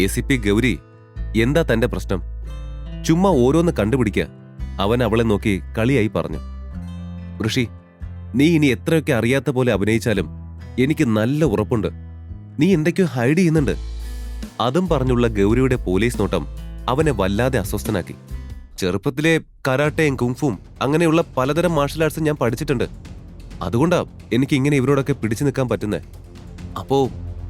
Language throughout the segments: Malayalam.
എ സി പി ഗൗരി എന്താ തന്റെ പ്രശ്നം? ചുമ്മാ ഓരോന്ന് കണ്ടുപിടിക്കുക അവൻ അവളെ നോക്കി കളിയായി പറഞ്ഞു. ഋഷി നീ ഇനി എത്രയൊക്കെ അറിയാത്ത പോലെ അഭിനയിച്ചാലും എനിക്ക് നല്ല ഉറപ്പുണ്ട്. നീ എന്തൊക്കെയോ ഹൈഡ് ചെയ്യുന്നുണ്ട്. അതും പറഞ്ഞുള്ള ഗൗരിയുടെ പോലീസ് നോട്ടം അവനെ വല്ലാതെ അസ്വസ്ഥനാക്കി. ചെറുപ്പത്തിലെ കരാട്ടയും കുങ്ഫും അങ്ങനെയുള്ള പലതരം മാർഷൽ ആർട്സും ഞാൻ പഠിച്ചിട്ടുണ്ട്. അതുകൊണ്ടാ എനിക്ക് ഇങ്ങനെ ഇവരോടൊക്കെ പിടിച്ചു നിൽക്കാൻ പറ്റുന്നത് അപ്പോ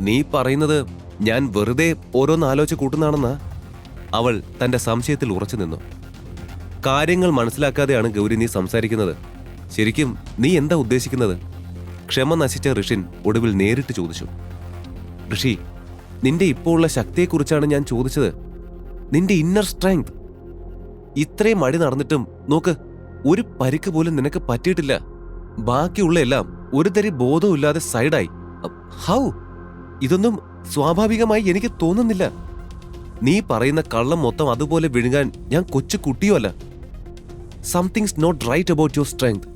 നീ പറയുന്നത് ഞാൻ വെറുതെ ഓരോന്ന് ആലോചിച്ച് അവൾ തന്റെ സംശയത്തിൽ ഉറച്ചു നിന്നു. കാര്യങ്ങൾ മനസ്സിലാക്കാതെയാണ് ഗൗരി നീ സംസാരിക്കുന്നത്. ശരിക്കും നീ എന്താ ഉദ്ദേശിക്കുന്നത്? ക്ഷമ നശിച്ച ഋഷിൻ ഒടുവിൽ നേരിട്ട് ചോദിച്ചു. ഋഷി നിന്റെ ഇപ്പോൾ ഉള്ള ശക്തിയെക്കുറിച്ചാണ് ഞാൻ ചോദിച്ചത്. നിന്റെ ഇന്നർ സ്ട്രെങ്ത് ഇത്രയും മടി നടന്നിട്ടും നോക്ക് ഒരു പരിക്ക് പോലും നിനക്ക് പറ്റിയിട്ടില്ല. ബാക്കിയുള്ള എല്ലാം ഒരു തരി ബോധമില്ലാതെ സൈഡായി ഹൗ? ഇതൊന്നും സ്വാഭാവികമായി എനിക്ക് തോന്നുന്നില്ല. നീ പറയുന്ന കള്ളം മൊത്തം അതുപോലെ വിഴുങ്ങാൻ ഞാൻ കൊച്ചു കുട്ടിയോ അല്ല something's not right about your strength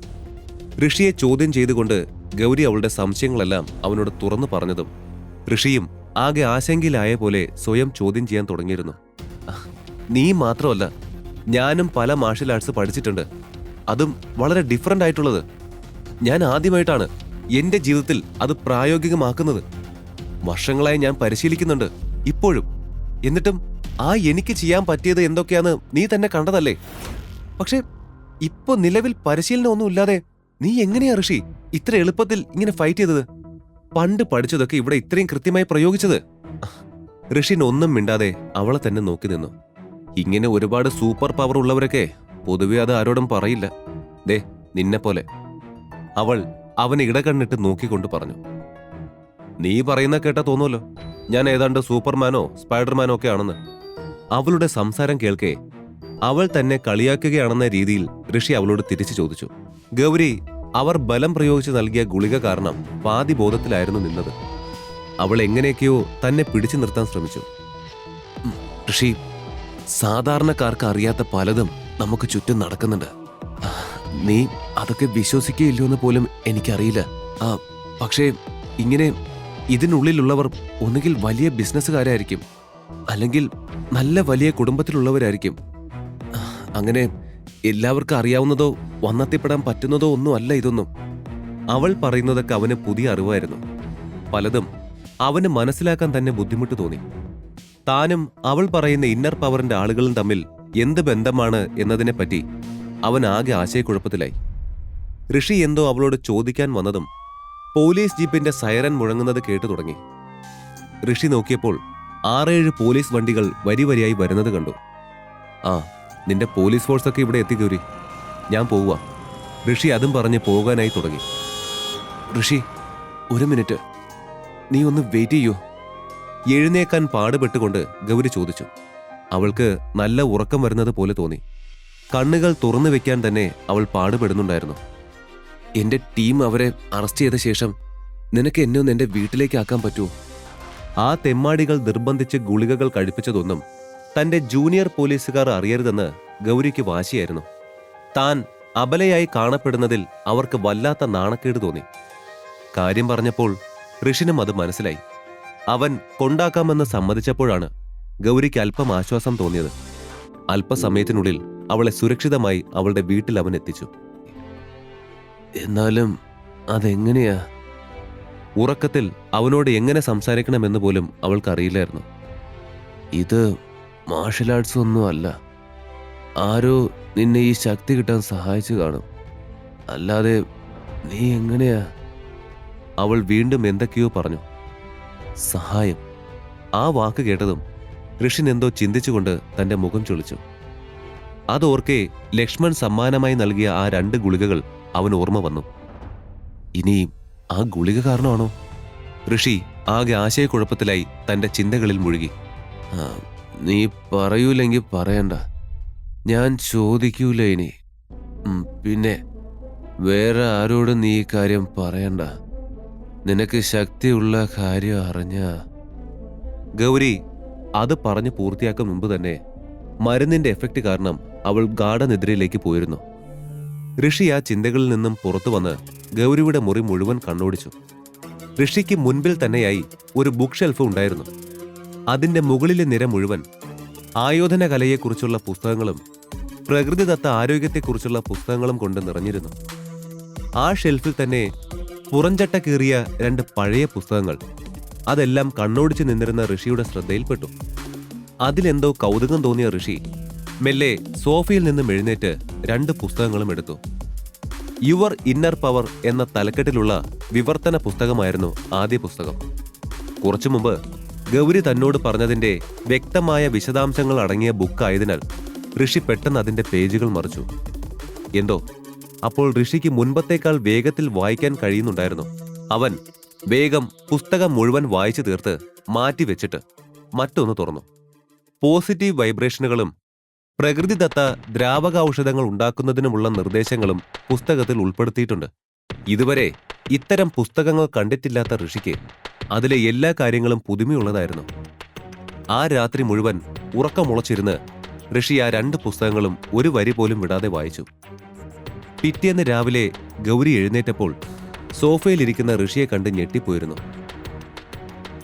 ഋഷിയെ ചോദ്യം ചെയ്തുകൊണ്ട് ഗൗരി അവളുടെ സംശയങ്ങളെല്ലാം അവനോട് തുറന്നു പറഞ്ഞതും ഋഷിയും ആകെ ആശങ്കയിലായ പോലെ സ്വയം ചോദ്യം ചെയ്യാൻ തുടങ്ങിയിരുന്നു. നീ മാത്രമല്ല ഞാനും പല മാർഷൽ ആർട്സ് പഠിച്ചിട്ടുണ്ട്. അതും വളരെ ഡിഫറന്റ് ആയിട്ടുള്ളത്. ഞാൻ ആദ്യമായിട്ടാണ് എന്റെ ജീവിതത്തിൽ അത് പ്രായോഗികമാക്കുന്നത്. വർഷങ്ങളായി ഞാൻ പരിശീലിക്കുന്നുണ്ട്. ഇപ്പോഴും. എന്നിട്ടും ആ എനിക്ക് ചെയ്യാൻ പറ്റിയത് എന്തൊക്കെയാന്ന് നീ തന്നെ കണ്ടതല്ലേ? പക്ഷെ ഇപ്പൊ നിലവിൽ പരിശീലനമൊന്നും ഇല്ലാതെ നീ എങ്ങനെയാ ഋഷി ഇത്ര എളുപ്പത്തിൽ ഇങ്ങനെ ഫൈറ്റ് ചെയ്തത്? പണ്ട് പഠിച്ചതൊക്കെ ഇവിടെ ഇത്രയും കൃത്യമായി പ്രയോഗിച്ചത്? ഋഷിൻ ഒന്നും മിണ്ടാതെ അവളെ തന്നെ നോക്കി നിന്നു. ഇങ്ങനെ ഒരുപാട് സൂപ്പർ പവർ ഉള്ളവരൊക്കെ പൊതുവെ അത് ആരോടും പറയില്ല. ദേ നിന്നെ പോലെ അവൾ അവനെ ഇടകണ്ണിട്ട് നോക്കിക്കൊണ്ട് പറഞ്ഞു. നീ പറയുന്ന കേട്ട തോന്നുമല്ലോ ഞാൻ ഏതാണ്ട് സൂപ്പർമാനോ സ്പൈഡർമാനോ ഒക്കെ ആണെന്ന്. അവളുടെ സംസാരം കേൾക്കെ അവൾ തന്നെ കളിയാക്കുകയാണെന്ന രീതിയിൽ ഋഷി അവളോട് തിരിച്ചു ചോദിച്ചു. ഗൗരി അവർ ബലം പ്രയോഗിച്ച് നൽകിയ ഗുളിക കാരണം പാതി ബോധത്തിലായിരുന്നു നിന്നത്. അവൾ എങ്ങനെയൊക്കെയോ തന്നെ പിടിച്ചു നിർത്താൻ ശ്രമിച്ചു. ഋഷി സാധാരണക്കാർക്ക് അറിയാത്ത പലതും നമുക്ക് ചുറ്റും നടക്കുന്നുണ്ട്. നീ അതൊക്കെ വിശ്വസിക്കുകയില്ലോ എന്ന് പോലും എനിക്കറിയില്ല. ആ പക്ഷേ ഇങ്ങനെ ഇതിനുള്ളിലുള്ളവർ ഒന്നുകിൽ വലിയ ബിസിനസ്സുകാരായിരിക്കും അല്ലെങ്കിൽ നല്ല വലിയ കുടുംബത്തിലുള്ളവരായിരിക്കും. അങ്ങനെ എല്ലാവർക്കും അറിയാവുന്നതോ വന്നെത്തിപ്പെടാൻ പറ്റുന്നതോ ഒന്നും അല്ല ഇതൊന്നും. അവൾ പറയുന്നതൊക്കെ അവന് പുതിയ അറിവായിരുന്നു. പലതും അവന് മനസ്സിലാക്കാൻ തന്നെ ബുദ്ധിമുട്ട് തോന്നി. താനും അവൾ പറയുന്ന ഇന്നർ പവറിന്റെ ആളുകളും തമ്മിൽ എന്ത് ബന്ധമാണ് എന്നതിനെപ്പറ്റി അവൻ ആകെ ആശയക്കുഴപ്പത്തിലായി. ഋഷി എന്തോ അവളോട് ചോദിക്കാൻ വന്നതും പോലീസ് ജീപ്പിന്റെ സൈറൻ മുഴങ്ങുന്നത് കേട്ടു തുടങ്ങി. ഋഷി നോക്കിയപ്പോൾ ആറേഴ് പോലീസ് വണ്ടികൾ വരിവരിയായി വരുന്നത് കണ്ടു. ആ നിന്റെ പോലീസ് ഫോഴ്സൊക്കെ ഇവിടെ എത്തിക്കൂരി ഞാൻ പോവുക ഋഷി അതും പറഞ്ഞ് പോകാനായി തുടങ്ങി. ഋഷി ഒരു മിനിറ്റ്. നീ ഒന്ന് വെയിറ്റ് ചെയ്യൂ. എഴുന്നേക്കാൻ പാടുപെട്ടുകൊണ്ട് ഗൗരി ചോദിച്ചു. അവൾക്ക് നല്ല ഉറക്കം വരുന്നത് പോലെ തോന്നി. കണ്ണുകൾ തുറന്നു വെക്കാൻ തന്നെ അവൾ പാടുപെടുന്നുണ്ടായിരുന്നു. എന്റെ ടീം അവരെ അറസ്റ്റ് ചെയ്ത ശേഷം നിനക്ക് എന്നെ ഒന്ന് എന്റെ വീട്ടിലേക്ക് ആക്കാൻ പറ്റുമോ? ആ തെമ്മാടികൾ നിർബന്ധിച്ച് ഗുളികകൾ കഴിപ്പിച്ചതൊന്നും തന്റെ ജൂനിയർ പോലീസുകാർ അറിയരുതെന്ന് ഗൗരിക്ക് വാശിയായിരുന്നു. താൻ അബലയായി കാണപ്പെടുന്നതിൽ അവർക്ക് വല്ലാത്ത നാണക്കേട് തോന്നി. കാര്യം പറഞ്ഞപ്പോൾ ഋഷിനും അത് മനസ്സിലായി. അവൻ കൊണ്ടാക്കാമെന്ന് സമ്മതിച്ചപ്പോഴാണ് ഗൗരിക്ക് അല്പം ആശ്വാസം തോന്നിയത്. അല്പസമയത്തിനുള്ളിൽ അവളെ സുരക്ഷിതമായി അവളുടെ വീട്ടിൽ അവൻ എത്തിച്ചു. എന്നാലും അതെങ്ങനെയാ? ഉറക്കത്തിൽ അവനോട് എങ്ങനെ സംസാരിക്കണമെന്ന് പോലും അവൾക്കറിയില്ലായിരുന്നു. ഇത് മാർഷൽ ആർട്സ് ഒന്നും അല്ല. ആരോ നിന്നെ ഈ ശക്തി കിട്ടാൻ സഹായിച്ചു കാണും. അല്ലാതെ നീ എങ്ങനെയാ? അവൾ വീണ്ടും എന്തൊക്കെയോ പറഞ്ഞു. സഹായം. ആ വാക്ക് കേട്ടതും ഋഷിൻ എന്തോ ചിന്തിച്ചുകൊണ്ട് തന്റെ മുഖം ചൊളിച്ചു. അതോർക്കെ ലക്ഷ്മൺ സമ്മാനമായി നൽകിയ ആ രണ്ട് ഗുളികകൾ അവൻ ഓർമ്മ വന്നു. ഇനി ആ ഗുളിക കാരണമാണോ? ഋഷി ആകെ ആശയക്കുഴപ്പത്തിലായി തന്റെ ചിന്തകളിൽ മുഴുകി. "ആ, നീ പറയൂലെങ്കിൽ പറയണ്ട. ഞാൻ ചോദിക്കൂല ഇനി. പിന്നെ വേറെ ആരോടും നീ കാര്യം പറയണ്ട. നിനക്ക് ശക്തിയുള്ള കാര്യം അറിഞ്ഞ ഗൗരി അത് പറഞ്ഞ് പൂർത്തിയാക്കും മുമ്പ് തന്നെ മരുന്നിന്റെ എഫക്റ്റ് കാരണം അവൾ ഗാഠനിദ്രയിലേക്ക് പോയിരുന്നു. ഋഷി ആ ചിന്തകളിൽ നിന്നും പുറത്തു വന്ന് ഗൗരിയുടെ മുറി മുഴുവൻ കണ്ണോടിച്ചു. ഋഷിക്ക് മുൻപിൽ തന്നെയായി ഒരു ബുക്ക് ഷെൽഫ് ഉണ്ടായിരുന്നു. അതിന്റെ മുകളിലെ നിര മുഴുവൻ ആയോധന കലയെക്കുറിച്ചുള്ള പുസ്തകങ്ങളും പ്രകൃതിദത്ത ആരോഗ്യത്തെക്കുറിച്ചുള്ള പുസ്തകങ്ങളും കൊണ്ട് നിറഞ്ഞിരുന്നു. ആ ഷെൽഫിൽ തന്നെ പുറഞ്ചട്ട കീറിയ രണ്ട് പഴയ പുസ്തകങ്ങൾ. അതെല്ലാം കണ്ണോടിച്ച് നിന്നിരുന്ന ഋഷിയുടെ ശ്രദ്ധയിൽപ്പെട്ടു. അതിലെന്തോ കൗതുകം തോന്നിയ ഋഷി മെല്ലെ സോഫയിൽ നിന്നും എഴുന്നേറ്റ് രണ്ട് പുസ്തകങ്ങളും എടുത്തു. യുവർ ഇന്നർ പവർ എന്ന തലക്കെട്ടിലുള്ള വിവർത്തന പുസ്തകമായിരുന്നു ആദ്യ പുസ്തകം. കുറച്ചു മുമ്പ് ഗൗരി തന്നോട് പറഞ്ഞതിന്റെ വ്യക്തമായ വിശദാംശങ്ങൾ അടങ്ങിയ ബുക്കായതിനാൽ ഋഷി പെട്ടെന്ന് അതിന്റെ പേജുകൾ മറിച്ചു. എന്തോ? അപ്പോൾ ഋഷിക്ക് മുൻപത്തേക്കാൾ വേഗത്തിൽ വായിക്കാൻ കഴിയുന്നുണ്ടായിരുന്നു. അവൻ വേഗം പുസ്തകം മുഴുവൻ വായിച്ചു തീർത്ത് മാറ്റിവെച്ചിട്ട് മറ്റൊന്ന് തുറന്നു. പോസിറ്റീവ് വൈബ്രേഷനുകളും പ്രകൃതിദത്ത ദ്രാവക ഔഷധങ്ങൾ ഉണ്ടാക്കുന്നതിനുമുള്ള നിർദ്ദേശങ്ങളും പുസ്തകത്തിൽ ഉൾപ്പെടുത്തിയിട്ടുണ്ട്. ഇതുവരെ ഇത്തരം പുസ്തകങ്ങൾ കണ്ടിട്ടില്ലാത്ത ഋഷിക്ക് അതിലെ എല്ലാ കാര്യങ്ങളും പുതുമയുള്ളതായിരുന്നു. ആ രാത്രി മുഴുവൻ ഉറക്കമുളച്ചിരുന്ന് ഋഷി ആ രണ്ട് പുസ്തകങ്ങളും ഒരു വരി പോലും വിടാതെ വായിച്ചു. പിറ്റേന്ന് രാവിലെ ഗൗരി എഴുന്നേറ്റപ്പോൾ സോഫയിലിരിക്കുന്ന ഋഷിയെ കണ്ട് ഞെട്ടിപ്പോയിരുന്നു.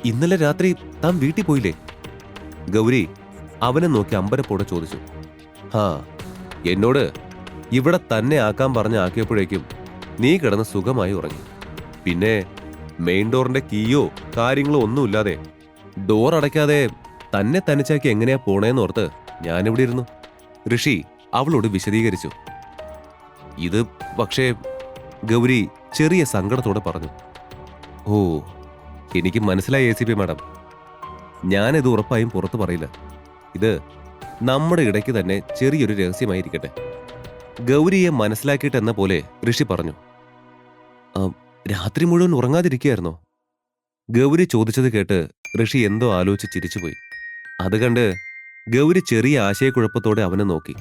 ഇന്നലെ രാത്രി താൻ വീട്ടിൽ പോയില്ലേ? ഗൗരി അവനെ നോക്കി അമ്പരപ്പോടെ ചോദിച്ചു. ഹാ എന്നോട് ഇവിടെ തന്നെ ആക്കാൻ പറഞ്ഞ് ആക്കിയപ്പോഴേക്കും നീ കിടന്ന് സുഖമായി ഉറങ്ങി. പിന്നെ മെയിൻ ഡോറിന്റെ കീയോ കാര്യങ്ങളോ ഒന്നുമില്ലാതെ ഡോർ അടയ്ക്കാതെ തന്നെ തനിച്ചാക്കി എങ്ങനെയാ പോണേന്ന് ഓർത്ത് ഞാനിവിടെ ഇരുന്നു? ഋഷി അവളോട് വിശദീകരിച്ചു. ഇത് പക്ഷേ ഗൗരി ചെറിയ സങ്കടത്തോടെ പറഞ്ഞു. ഓ എനിക്ക് മനസ്സിലായി എ സി പി മാഡം. ഞാനിത് ഉറപ്പായും പുറത്തു പറയില്ല. ഇത് നമ്മുടെ ഇടയ്ക്ക് തന്നെ ചെറിയൊരു രഹസ്യമായിരിക്കട്ടെ. ഗൗരിയെ മനസ്സിലാക്കിയിട്ടെന്ന പോലെ ഋഷി പറഞ്ഞു. രാത്രി മുഴുവൻ ഉറങ്ങാതിരിക്കുകയായിരുന്നോ? ഗൗരി ചോദിച്ചത് കേട്ട് ഋഷി എന്തോ ആലോചിച്ച് ചിരിച്ചുപോയി. അത് കണ്ട് ഗൗരി ചെറിയ ആശയക്കുഴപ്പത്തോടെ അവനെ നോക്കി.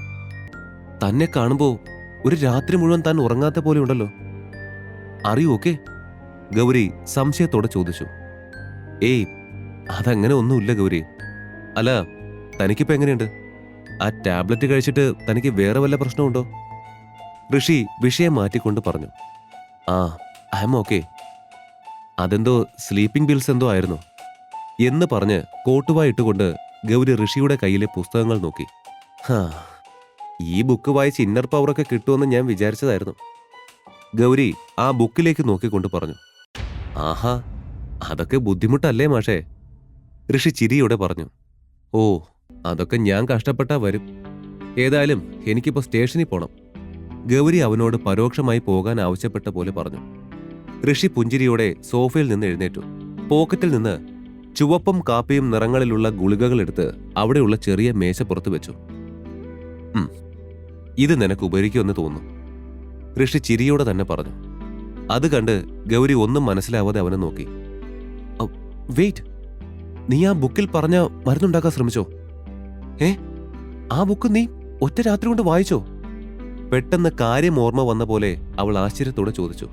തന്നെ കാണുമ്പോൾ ഒരു രാത്രി മുഴുവൻ താൻ ഉറങ്ങാത്ത പോലെ ഉണ്ടല്ലോ. അറിയൂക്കെ ഗൗരി സംശയത്തോടെ ചോദിച്ചു. ഏയ് അതങ്ങനെ ഒന്നുമില്ല ഗൗരി. അല്ല തനിക്കിപ്പോ എങ്ങനെയുണ്ട്? ആ ടാബ്ലറ്റ് കഴിച്ചിട്ട് തനിക്ക് വേറെ വല്ല പ്രശ്നമുണ്ടോ? ഋഷി വിഷയം മാറ്റിക്കൊണ്ട് പറഞ്ഞു. ആ ഐ എം ഓക്കെ. അതെന്തോ സ്ലീപ്പിംഗ് ബിൽസ് എന്തോ ആയിരുന്നു. എന്ന് പറഞ്ഞ് കോട്ടുവായി ഇട്ടുകൊണ്ട് ഗൗരി ഋഷിയുടെ കയ്യിലെ പുസ്തകങ്ങൾ നോക്കി. ഹാ ഈ ബുക്ക് വായിച്ച് ഇന്നർ പവറൊക്കെ കിട്ടുമെന്ന് ഞാൻ വിചാരിച്ചതായിരുന്നു. ഗൗരി ആ ബുക്കിലേക്ക് നോക്കിക്കൊണ്ട് പറഞ്ഞു. ആഹാ അതൊക്കെ ബുദ്ധിമുട്ടല്ലേ മാഷേ? ഋഷി ചിരിയോടെ പറഞ്ഞു. ഓ അതൊക്കെ ഞാൻ കഷ്ടപ്പെട്ടാ വരും. ഏതായാലും എനിക്കിപ്പോ സ്റ്റേഷനിൽ പോണം. ഗൗരി അവനോട് പരോക്ഷമായി പോകാൻ ആവശ്യപ്പെട്ട പോലെ പറഞ്ഞു. ഋഷി പുഞ്ചിരിയോടെ സോഫയിൽ നിന്ന് എഴുന്നേറ്റു. പോക്കറ്റിൽ നിന്ന് ചുവപ്പും കാപ്പിയും നിറങ്ങളിലുള്ള ഗുളികകൾ എടുത്ത് അവിടെയുള്ള ചെറിയ മേശപ്പുറത്ത് വെച്ചു. ഇത് നിനക്ക് ഉപകരിക്കുമെന്ന് തോന്നുന്നു. ഋഷി ചിരിയോടെ തന്നെ പറഞ്ഞു. അത് കണ്ട് ഗൗരി ഒന്നും മനസ്സിലാവാതെ അവനെ നോക്കി. വെയിറ്റ്. നീ ആ ബുക്കിൽ പറഞ്ഞ മരുന്നുണ്ടാക്കാൻ ശ്രമിച്ചോ? ഏ? ആ ബുക്ക് നീ ഒറ്റ രാത്രി കൊണ്ട് വായിച്ചോ? പെട്ടെന്ന് കാര്യം ഓർമ്മ വന്ന പോലെ അവൾ ആശ്ചര്യത്തോടെ ചോദിച്ചു.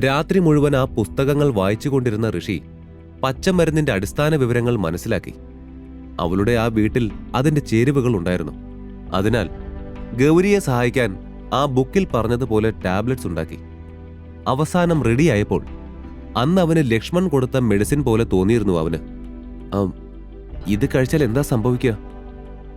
രാത്രി മുഴുവൻ ആ പുസ്തകങ്ങൾ വായിച്ചുകൊണ്ടിരുന്ന ഋഷി പച്ചമരുന്നിന്റെ അടിസ്ഥാന വിവരങ്ങൾ മനസ്സിലാക്കി. അവളുടെ ആ വീട്ടിൽ അതിന്റെ ചേരുവകൾ ഉണ്ടായിരുന്നു. അതിനാൽ ഗൗരിയെ സഹായിക്കാൻ ആ ബുക്കിൽ പറഞ്ഞതുപോലെ ടാബ്ലറ്റ്സ് ഉണ്ടാക്കി. അവസാനം റെഡിയായപ്പോൾ അന്ന് അവന് ലക്ഷ്മൺ കൊടുത്ത മെഡിസിൻ പോലെ തോന്നിയിരുന്നു അവന്. ഇത് കഴിച്ചാൽ എന്താ സംഭവിക്കുക?